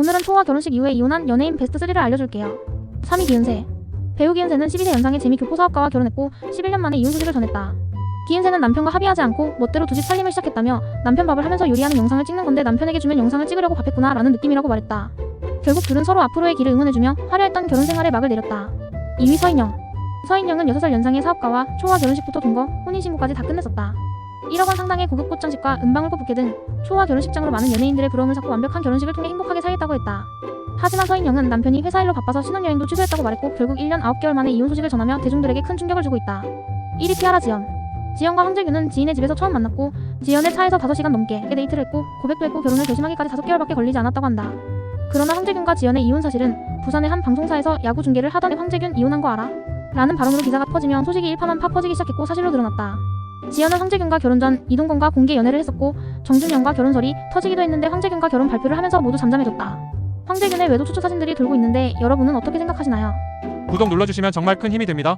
오늘은 초와 결혼식 이후에 이혼한 연예인 베스트 3를 알려줄게요. 3위 기은세. 배우 기은세는 12세 연상의 재미 교포 사업가와 결혼했고 11년 만에 이혼 소식을 전했다. 기은세는 남편과 합의하지 않고 멋대로 두 집 살림을 시작했다며 남편 밥을 하면서 요리하는 영상을 찍는 건데 남편에게 주면 영상을 찍으려고 밥했구나 라는 느낌이라고 말했다. 결국 둘은 서로 앞으로의 길을 응원해주며 화려했던 결혼 생활에 막을 내렸다. 2위 서인영. 서인영은 6살 연상의 사업가와 초와 결혼식부터 동거, 혼인신고까지 다 끝냈었다. 1억 원 상당의 고급 꽃장식과 은방울꽃 부케 등 초와 결혼식장으로 많은 연예인들의 부러움을 샀고 완벽한 결혼식을 통해 행복하게 살겠다고 했다. 하지만 서인영은 남편이 회사 일로 바빠서 신혼여행도 취소했다고 말했고 결국 1년 9개월 만에 이혼 소식을 전하며 대중들에게 큰 충격을 주고 있다. 1위 티아라 지연. 지연과 황재규는 지인의 집에서 처음 만났고 지연의 차에서 5시간 넘게 데이트를 했고 고백도 했고 결혼을 결심하기까지 5개월밖에 걸리지 않았다고 한다. 그러나 황재균과 지연의 이혼 사실은 부산의 한 방송사에서 야구 중계를 하던 황재균 이혼한 거 알아? 라는 발언으로 기사가 퍼지며 소식이 일파만파 퍼지기 시작했고 사실로 드러났다. 지연은 황재균과 결혼 전 이동건과 공개 연애를 했었고 정준영과 결혼설이 터지기도 했는데 황재균과 결혼 발표를 하면서 모두 잠잠해졌다. 황재균의 외도 추초 사진들이 돌고 있는데 여러분은 어떻게 생각하시나요? 구독 눌러주시면 정말 큰 힘이 됩니다.